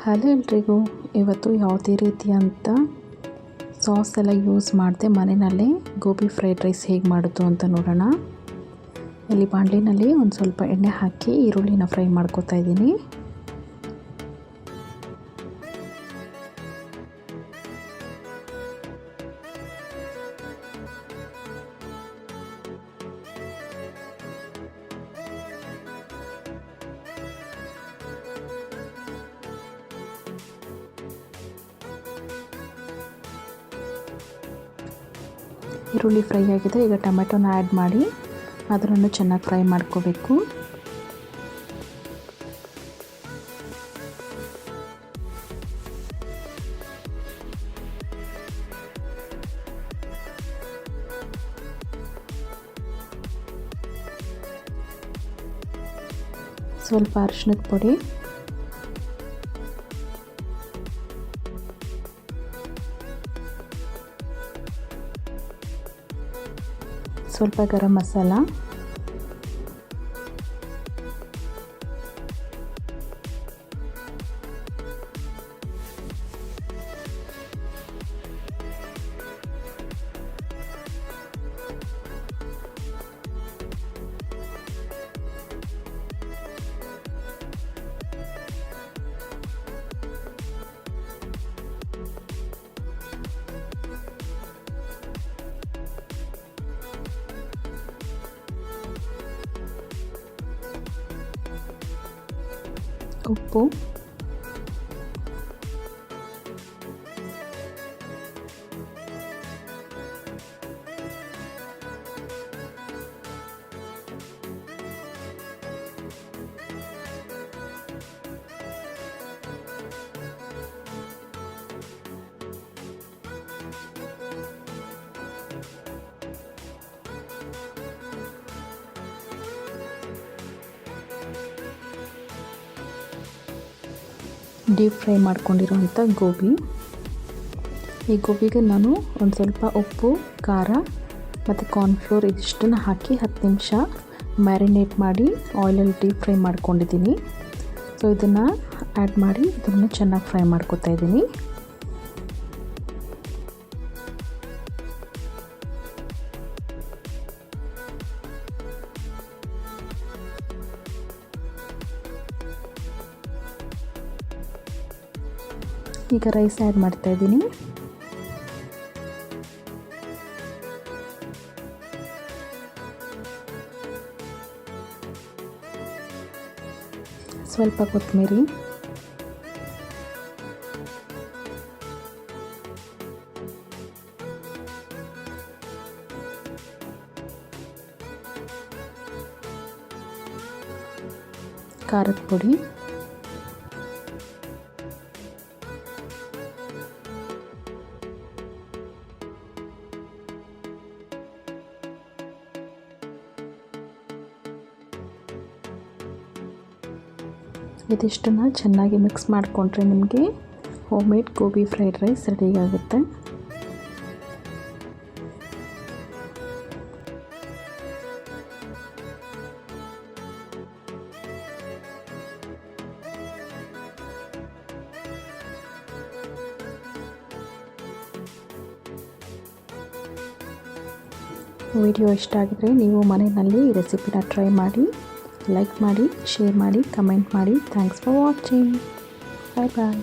Hello ಎಲ್ರಿಗೂ ಇವತ್ತು ಯಾವುದೇ ರೀತಿಯಂಥ ಸಾಸ್ ಎಲ್ಲ ಯೂಸ್ ಮಾಡಿದೆ ಮನೆಯಲ್ಲೇ ಗೋಬಿ ಫ್ರೈಡ್ ರೈಸ್ ಹೇಗೆ ಮಾಡೋದು ಅಂತ ನೋಡೋಣ. ಇಲ್ಲಿ ಬಾಣಲಿನಲ್ಲಿ ಒಂದು ಸ್ವಲ್ಪ ಎಣ್ಣೆ ಹಾಕಿ ಈರುಳ್ಳಿನ ಫ್ರೈ ಮಾಡ್ಕೊತಾ ಇದ್ದೀನಿ. ಈರುಳ್ಳಿ ಫ್ರೈ ಆಗಿದೆ. ಈಗ ಟೊಮೆಟೊನ ಆ್ಯಡ್ ಮಾಡಿ ಅದನ್ನು ಚೆನ್ನಾಗಿ ಫ್ರೈ ಮಾಡ್ಕೋಬೇಕು. ಸ್ವಲ್ಪ ಅರಿಶಿನದ ಪುಡಿ ಸ್ವಲ್ಪ ಗರಂ ಮಸಾಲ ಉಪ್ಪು ಡೀಪ್ ಫ್ರೈ ಮಾಡ್ಕೊಂಡಿರೋಂಥ ಗೋಬಿ. ಈ ಗೋಬಿಗೆ ನಾನು ಒಂದು ಸ್ವಲ್ಪ ಉಪ್ಪು, ಖಾರ ಮತ್ತು ಕಾರ್ನ್ಫ್ಲೋರ್ ಇದಿಷ್ಟನ್ನು ಹಾಕಿ ಹತ್ತು ನಿಮಿಷ ಮ್ಯಾರಿನೇಟ್ ಮಾಡಿ ಆಯಿಲಲ್ಲಿ ಡೀಪ್ ಫ್ರೈ ಮಾಡ್ಕೊಂಡಿದ್ದೀನಿ. ಸೊ ಇದನ್ನು ಆ್ಯಡ್ ಮಾಡಿ, ಇದನ್ನು ಚೆನ್ನಾಗಿ ಫ್ರೈ ಮಾಡ್ಕೊತಾ ಇದ್ದೀನಿ. ಈಗ ರೈಸ್ ಆ್ಯಡ್ ಮಾಡ್ತಾ ಇದ್ದೀನಿ. ಸ್ವಲ್ಪ ಕೊತ್ತಂಬರಿ. ಖಾರದ ಪುಡಿ. ಇದಿಷ್ಟನ್ನು ಚೆನ್ನಾಗಿ ಮಿಕ್ಸ್ ಮಾಡಿಕೊಂಡ್ರೆ ನಿಮಗೆ home made gobi fried rice ready ಆಗುತ್ತೆ. ವಿಡಿಯೋ ಇಷ್ಟ ಆಗಿದ್ರೆ ನೀವು ಮನೆಯಲ್ಲಿ ಈ ರೆಸಿಪಿನ ಟ್ರೈ ಮಾಡಿ. ಲೈಕ್ ಮಾಡಿ ಶೇರ್ ಮಾಡಿ ಕಮೆಂಟ್ ಮಾಡಿ. Thanks for watching bye bye